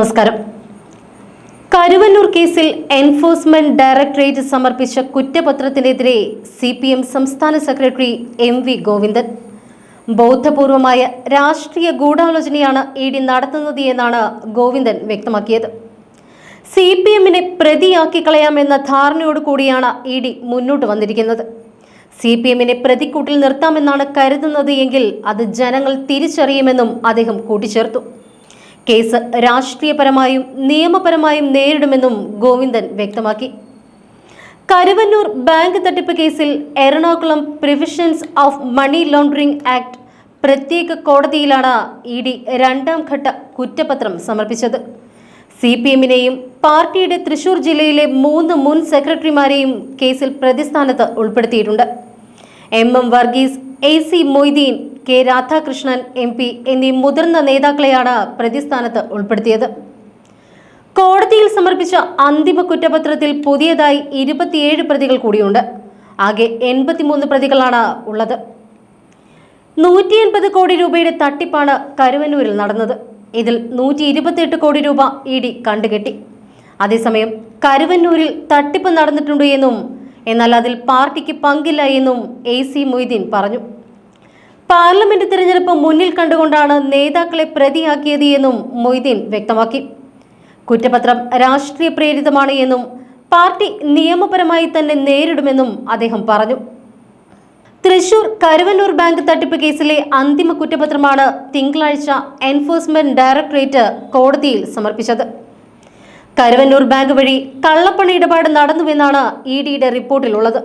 നമസ്കാരം. കരുവന്നൂർ കേസിൽ enforcement directorate സമർപ്പിച്ച കുറ്റപത്രത്തിനെതിരെ സി പി എം സംസ്ഥാന സെക്രട്ടറി എം വി ഗോവിന്ദൻ. ബോധപൂർവമായ രാഷ്ട്രീയ ഗൂഢാലോചനയാണ് ഇ ഡി നടത്തുന്നത് എന്നാണ് ഗോവിന്ദൻ വ്യക്തമാക്കിയത്. സി പി എമ്മിനെ പ്രതിയാക്കി കളയാമെന്ന ധാരണയോടു കൂടിയാണ് ഇ ഡി മുന്നോട്ട് വന്നിരിക്കുന്നത്. സി പി എമ്മിനെ പ്രതിക്കൂട്ടിൽ നിർത്താമെന്നാണ് കരുതുന്നത് എങ്കിൽ അത് ജനങ്ങൾ തിരിച്ചറിയുമെന്നും അദ്ദേഹം കൂട്ടിച്ചേർത്തു. കേസ് രാഷ്ട്രീയപരമായും നിയമപരമായും നേരിടുമെന്നും ഗോവിന്ദൻ വ്യക്തമാക്കി. കരുവന്നൂർ ബാങ്ക് തട്ടിപ്പ് കേസിൽ Ernakulam provisions of money laundering act പ്രത്യേക കോടതിയിലാണ് ഇ ഡി രണ്ടാം ഘട്ട കുറ്റപത്രം സമർപ്പിച്ചത്. സി പി എമ്മിനെയും പാർട്ടിയുടെ തൃശൂർ ജില്ലയിലെ മൂന്ന് മുൻ സെക്രട്ടറിമാരെയും കേസിൽ പ്രതിസ്ഥാനത്ത് ഉൾപ്പെടുത്തിയിട്ടുണ്ട്. M M Varghese A C Moideen K Radhakrishnan M P എന്നീ മുതിർന്ന നേതാക്കളെയാണ് പ്രതിസ്ഥാനത്ത് ഉൾപ്പെടുത്തിയത്. കോടതിയിൽ സമർപ്പിച്ച അന്തിമ കുറ്റപത്രത്തിൽ പുതിയതായി ഇരുപത്തിയേഴ് പ്രതികൾ കൂടിയുണ്ട്. ആകെ എൺപത്തിമൂന്ന് പ്രതികളാണ് ഉള്ളത്. നൂറ്റി എൺപത് കോടി രൂപയുടെ തട്ടിപ്പാണ് കരുവന്നൂരിൽ നടന്നത്. ഇതിൽ നൂറ്റി ഇരുപത്തിയെട്ട് കോടി രൂപ ഇ ഡി കണ്ടുകെട്ടി. അതേസമയം കരുവന്നൂരിൽ തട്ടിപ്പ് നടന്നിട്ടുണ്ട് എന്നും എന്നാൽ അതിൽ പാർട്ടിക്ക് പങ്കില്ല എന്നും എ സി മൊയ്തീൻ പറഞ്ഞു. പാർലമെന്റ് തിരഞ്ഞെടുപ്പ് മുന്നിൽ കണ്ടുകൊണ്ടാണ് നേതാക്കളെ പ്രതിയാക്കിയത് എന്നും മൊയ്തീൻ വ്യക്തമാക്കി. കുറ്റപത്രം രാഷ്ട്രീയ പ്രേരിതമാണ് എന്നും പാർട്ടി നിയമപരമായി തന്നെ നേരിടുമെന്നും അദ്ദേഹം പറഞ്ഞു. തൃശൂർ കരുവന്നൂർ ബാങ്ക് തട്ടിപ്പ് കേസിലെ അന്തിമ കുറ്റപത്രമാണ് തിങ്കളാഴ്ച എൻഫോഴ്സ്മെന്റ് ഡയറക്ടറേറ്റ് കോടതിയിൽ സമർപ്പിച്ചത്. കരുവന്നൂർ ബാങ്ക് വഴി കള്ളപ്പണ ഇടപാട് നടന്നുവെന്നാണ് ഇ ഡിയുടെ റിപ്പോർട്ടിലുള്ളത്.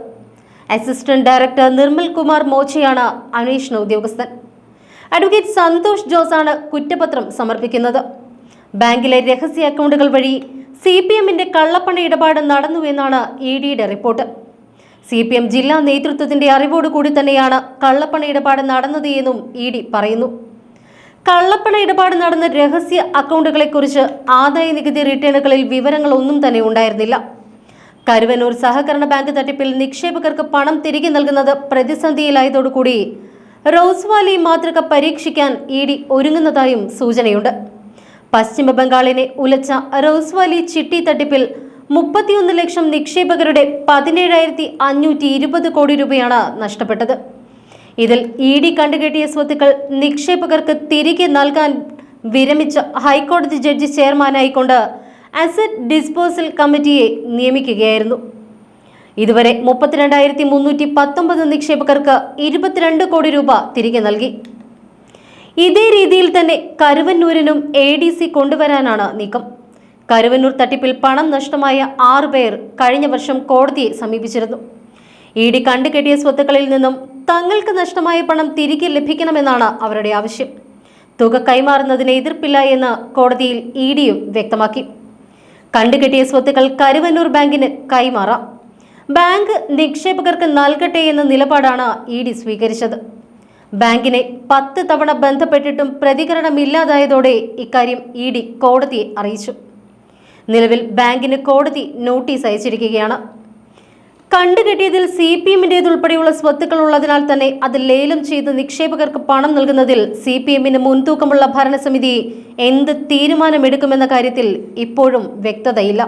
അസിസ്റ്റന്റ് ഡയറക്ടർ നിർമ്മൽ കുമാർ മോച്ചയാണ് അന്വേഷണ ഉദ്യോഗസ്ഥൻ. അഡ്വക്കേറ്റ് സന്തോഷ് ജോസാണ് കുറ്റപത്രം സമർപ്പിക്കുന്നത്. ബാങ്കിലെ രഹസ്യ അക്കൗണ്ടുകൾ വഴി സി പി എമ്മിന്റെ കള്ളപ്പണ ഇടപാട് നടന്നുവെന്നാണ് ഇ ഡിയുടെ റിപ്പോർട്ട്. സി പി എം ജില്ലാ നേതൃത്വത്തിന്റെ അറിവോടുകൂടി തന്നെയാണ് കള്ളപ്പണ ഇടപാട് നടന്നത് എന്നും ഇ ഡി പറയുന്നു. കള്ളപ്പണ ഇടപാട് നടന്ന രഹസ്യ അക്കൗണ്ടുകളെക്കുറിച്ച് ആദായ നികുതി റിട്ടേണുകളിൽ വിവരങ്ങളൊന്നും തന്നെ ഉണ്ടായിരുന്നില്ല. കരുവന്നൂർ സഹകരണ ബാങ്ക് തട്ടിപ്പിൽ നിക്ഷേപകർക്ക് പണം തിരികെ നൽകുന്നത് പ്രതിസന്ധിയിലായതോടുകൂടി റോസ് വാലി മാതൃക പരീക്ഷിക്കാൻ ഇ ഡി ഒരുങ്ങുന്നതായും സൂചനയുണ്ട്. പശ്ചിമ ബംഗാളിനെ ഉലച്ച റോസ് വാലി ചിട്ടി തട്ടിപ്പിൽ മുപ്പത്തിയൊന്ന് ലക്ഷം നിക്ഷേപകരുടെ പതിനേഴായിരത്തി അഞ്ഞൂറ്റി ഇരുപത് കോടി രൂപയാണ് നഷ്ടപ്പെട്ടത്. ഇതിൽ ഇ ഡി കണ്ടുകെട്ടിയ സ്വത്തുക്കൾ നിക്ഷേപകർക്ക് തിരികെ നൽകാൻ വിരമിച്ച ഹൈക്കോടതി ജഡ്ജി ചെയർമാനായിക്കൊണ്ട് അസറ്റ് ഡിസ്പോസൽ കമ്മിറ്റിയെ നിയമിക്കുകയായിരുന്നു. ഇതുവരെ മുപ്പത്തിരണ്ടായിരത്തി മുന്നൂറ്റി പത്തൊമ്പത് നിക്ഷേപകർക്ക് ഇരുപത്തിരണ്ട് കോടി രൂപ തിരികെ നൽകി. ഇതേ രീതിയിൽ തന്നെ കരുവന്നൂരിനും എ ഡി സി കൊണ്ടുവരാനാണ് നീക്കം. കരുവന്നൂർ തട്ടിപ്പിൽ പണം നഷ്ടമായ ആറു പേർ കഴിഞ്ഞ വർഷം കോടതിയെ സമീപിച്ചിരുന്നു. ഇ ഡി കണ്ടുകെട്ടിയ സ്വത്തുക്കളിൽ നിന്നും തങ്ങൾക്ക് നഷ്ടമായ പണം തിരികെ ലഭിക്കണമെന്നാണ് അവരുടെ ആവശ്യം. തുക കൈമാറുന്നതിന് എതിർപ്പില്ല എന്ന് കോടതിയിൽ ഇ ഡിയും വ്യക്തമാക്കി. കണ്ടുകെട്ടിയ സ്വത്തുക്കൾ കരുവന്നൂർ ബാങ്കിന് കൈമാറാം. ബാങ്ക് നിക്ഷേപകർക്ക് നൽകട്ടെ എന്ന നിലപാടാണ് ഇ ഡി സ്വീകരിച്ചത്. ബാങ്കിനെ പത്ത് തവണ ബന്ധപ്പെട്ടിട്ടും പ്രതികരണമില്ലാതായതോടെ ഇക്കാര്യം ഇ ഡി കോടതിയെ അറിയിച്ചു. നിലവിൽ ബാങ്കിന് കോടതി നോട്ടീസ് അയച്ചിരിക്കുകയാണ്. കണ്ടുകെട്ടിയതിൽ സി പി എമ്മിന്റേതുൾപ്പെടെയുള്ള സ്വത്തുക്കൾ ഉള്ളതിനാൽ തന്നെ അത് ലേലം ചെയ്ത് നിക്ഷേപകർക്ക് പണം നൽകുന്നതിൽ സി പി എമ്മിന് മുൻതൂക്കമുള്ള ഭരണസമിതി എന്ത് തീരുമാനമെടുക്കുമെന്ന കാര്യത്തിൽ ഇപ്പോഴും വ്യക്തതയില്ല.